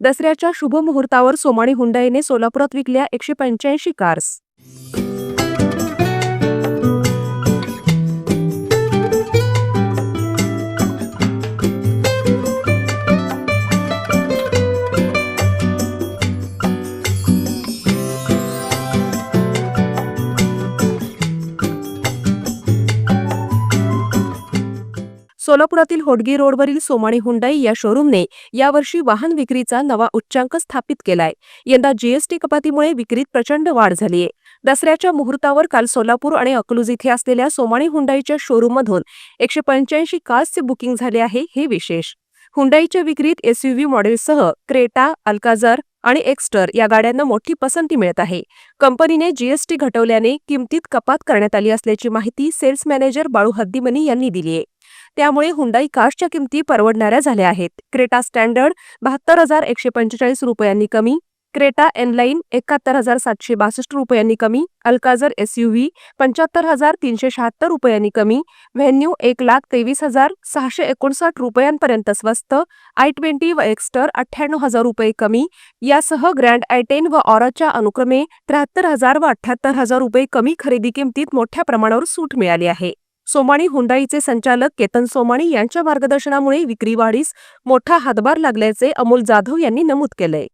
दसऱ्याच्या शुभ मुहूर्तावर सोमाणी हुंडाईने सोलापुरात विकल्या एकशे पंच्याऐंशी कार्स. सोलापुरातील होडगी रोडवरील सोमाणी हुंडाई या शोरूमने यावर्षी वाहन विक्रीचा नवा उच्चांक स्थापित केलाय. यंदा जीएसटी कपातीमुळे विक्रीत प्रचंड वाढ झालीय. दसऱ्याच्या मुहूर्तावर काल सोलापूर आणि अकलूज इथे असलेल्या सोमाणी हुंडाईच्या शोरूममधून एकशे पंच्याऐंशी कार्सचे बुकिंग झाले आहे हे विशेष. हुंडाईच्या विक्रीत एसयूव्ही मॉडेलसह क्रेटा अल्काझर आणि एक्स्टर या गाड्यांना मोठी पसंती मिळत आहे. कंपनीने जीएसटी घटवल्याने किमतीत कपात करण्यात आली असल्याची माहिती सेल्स मॅनेजर बाळू हद्दीमनी यांनी दिली आहे त्यामुळे हुंडाई कार्सच्या किमती परवडणाऱ्या झाल्या आहेत. क्रेटा स्टँडर्ड बहात्तर हजार एकशे पंचेचाळीस रुपयांनी कमी. क्रेटा एनलाईन एकाहत्तर हजार सातशे बासष्ट रुपयांनी कमी. अल्काझर एसयूव्ही पंच्याहत्तर हजार तीनशे शहात्तर रुपयांनी कमी. व्हेन्यू एक लाख तेवीस हजार सहाशे एकोणसाठ रुपयांपर्यंत स्वस्त. आय ट्वेंटी व एक्स्टर अठ्ठ्याण्णव हजार रुपये कमी. यासह ग्रँड आय टेन व ऑराच्या अनुक्रमे त्र्याहत्तर हजार व अठ्ठ्याहत्तर हजार रुपये कमी खरेदी किमतीत मोठ्या प्रमाणावर सूट मिळाली आहे. सोमाणी हुंडाईचे संचालक केतन सोमाणी यांच्या मार्गदर्शनामुळे विक्री वाढीस मोठा हातभार लागल्याचे अमोल जाधव यांनी नमूद केलंय.